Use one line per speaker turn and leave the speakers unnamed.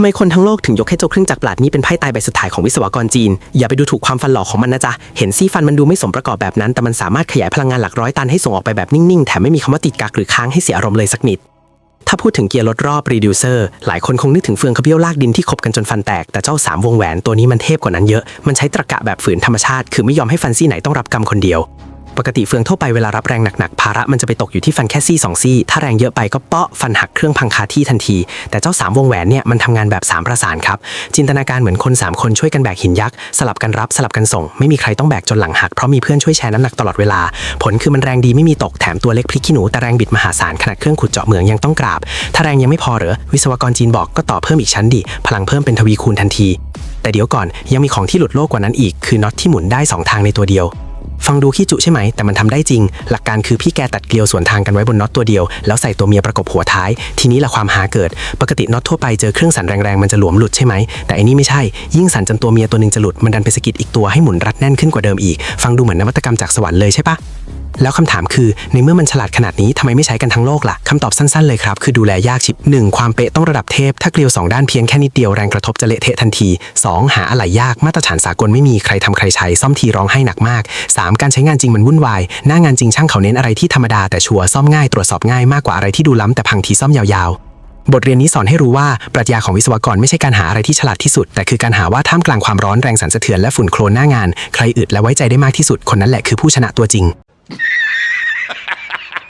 ำไมคนทั้งโลกถึงยกให้เจ้าเครื่องจักรปราดนี้เป็นไพ่ตายใบสุดท้ายของวิศวกรจีน อย่าไปดูถูกความฟันหล่อของมันนะจ๊ะ เห็นซี่ฟันมันดูไม่สมประกอบแบบนั้น แต่มันสามารถขยายพลังงานหลักร้อยตันให้ส่งออกไปแบบนิ่งๆ แถมไม่มีคำว่าติดกักหรือค้างให้เสียอารมณ์เลยสักนิด ถ้าพูดถึงเกียร์รถรอบ reducer หลายคนคงนึกถึงเฟืองขบเบี้ยวลากดินที่ขบกันจนฟันแตก แต่เจ้าสามวงแหวนตัวนี้มันเทพกว่านั้นเยอะ มันใช้ตรรกะแบบฝืนธรรมชาติ คือไม่ยอมให้ฟันซี่ไหนต้องรับกรรมคนเดียว ปกติเฟืองทั่วไปเวลารับแรงหนักๆ ภาระมันจะไปตกอยู่ที่ฟันแค่ซี่สองซี่ ถ้าแรงเยอะไปก็เปาะฟันหักเครื่องพังคาที่ทันที แต่เจ้าสามวงแหวนเนี่ยมันทำงานแบบสามประสานครับ จินตนาการเหมือนคนสามคนช่วยกันแบกหินยักษ์ สลับกันรับสลับกันส่ง ไม่มีใครต้องแบกจนหลังหัก เพราะมีเพื่อนช่วยแชร์น้ำหนักตลอดเวลา ผลคือมันแรงดีไม่มีตกแถมตัวเล็กพลิกขี้หนูแต่แรงบิดมหาศาลขนาดเครื่องขุดเจาะเหมืองยังต้องกราบ ถ้าแรงยังไม่พอเหรอวิศวกรจีนบอกก็ต่อเพิ่มอีกชั้นดิพลังเพิ่มเป็นทวีคูณทันที แต่เดี๋ยวก่อนยังมีของที่หลุดโลกกว่านั้นอีกคือน็อตที่หมุนได้สองทางในตัวเดียว ฟังดูขี้จุใช่ไหม แต่มันทำได้จริง หลักการคือพี่แกตัดเกลียวส่วนทางกันไว้บนน็อตตัวเดียว แล้วใส่ตัวเมียประกบหัวท้าย ทีนี้ละความหาเกิด ปกติน็อตทั่วไปเจอเครื่องสั่นแรงๆ มันจะหลวมหลุดใช่ไหม แต่อันนี้ไม่ใช่ ยิ่งสั่นจนตัวเมียตัวหนึ่งจะหลุด มันดันไปสกิดอีกตัวให้หมุนรัดแน่นขึ้นกว่าเดิมอีก ฟังดูเหมือนนวัตกรรมจากสวรรค์เลยใช่ปะ แล้วคำถามคือ ในเมื่อมันฉลาดขนาดนี้ทำไมไม่ใช้กันทั้งโลกล่ะคำตอบสั้นๆเลยครับ คือดูแลยากชิบ 1. ความเป๊ะต้องระดับเทพ ถ้าเกลียว 2 ด้านเพียงแค่นิดเดียวแรงกระทบจะเละเทะทันที 2. หาอะไหล่ยากมาตรฐานสากลไม่มีใครทำใครใช้ ซ่อมทีร้องไห้หนักมาก 3. การใช้งานจริงมันวุ่นวาย หน้างานจริงช่างเขาเน้นอะไรที่ธรรมดาแต่ชัวร์ซ่อมง่ายตรวจสอบง่ายมากกว่าอะไรที่ดูล้ำแต่พังทีซ่อมยาวๆบทเรียนนี้สอนให้รู้ว่าปรัชญาของวิศวกรไม่ใช่การหาอะไรที่ฉลาดที่สุด แต่คือการหาว่าท่ามกลางความร้อนแรงสั่นสะเทือนและฝุ่นโคลนหน้างาน ใครอึดและไว้ใจได้มากที่สุดคนนั้นแหละคือผู้ชนะตัวจริง